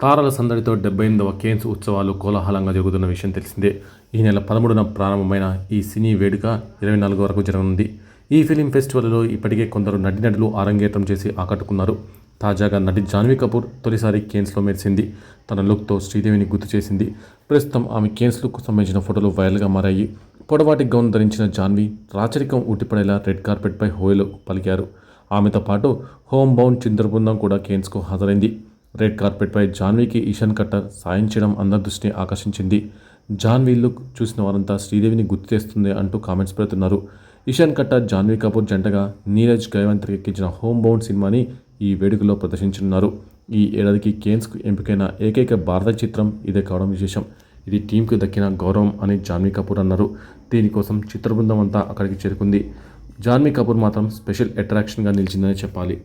తారల సందడితో డెబ్బై ఎనిమిదవ కేన్స్ ఉత్సవాలు కోలాహలంగా జరుగుతున్న విషయం తెలిసిందే. ఈ నెల పదమూడున ప్రారంభమైన ఈ సినీ వేడుక ఇరవై నాలుగు వరకు జరగనుంది. ఈ ఫిలిం ఫెస్టివల్లో ఇప్పటికే కొందరు నటీనటులు అరంగేట్రం చేసి ఆకట్టుకున్నారు. తాజాగా నటి జాన్వీ కపూర్ తొలిసారి కేన్స్లో మెరిసింది. తన లుక్తో శ్రీదేవిని గుర్తు చేసింది. ప్రస్తుతం ఆమె కేన్స్ లుక్కు సంబంధించిన ఫోటోలు వైరల్గా మారాయి. పొడవాటి గౌన్ ధరించిన జాన్వీ రాచరికం ఉట్టిపడేలా రెడ్ కార్పెట్పై హోయలు పలికారు. ఆమెతో పాటు హోమ్ బౌండ్ చింద్రబృందం కూడా కేన్స్కు హాజరైంది. రెడ్ కార్పెట్పై జాన్వీకి ఇషాన్ కట్టర్ సాయం చేయడం అందరి దృష్టిని ఆకర్షించింది. జాన్వీ లుక్ చూసిన వారంతా శ్రీదేవిని గుర్తు చేస్తుంది అంటూ కామెంట్స్ పెడుతున్నారు. ఇషాన్ కట్టర్ జాన్వీ కపూర్ జంటగా నీరజ్ గైవన్ తెరకెక్కించిన హోమ్ బౌండ్ సినిమాని ఈ వేడుకలో ప్రదర్శించనున్నారు. ఈ ఏడాదికి కేన్స్కు ఎంపికైన ఏకైక భారత చిత్రం ఇదే కావడం విశేషం. ఇది టీంకు దక్కిన గౌరవం అని జాన్వీ కపూర్ అన్నారు. దీనికోసం చిత్ర బృందం అంతా అక్కడికి చేరుకుంది. జాన్వీ కపూర్ మాత్రం స్పెషల్ అట్రాక్షన్గా నిలిచిందని చెప్పాలి.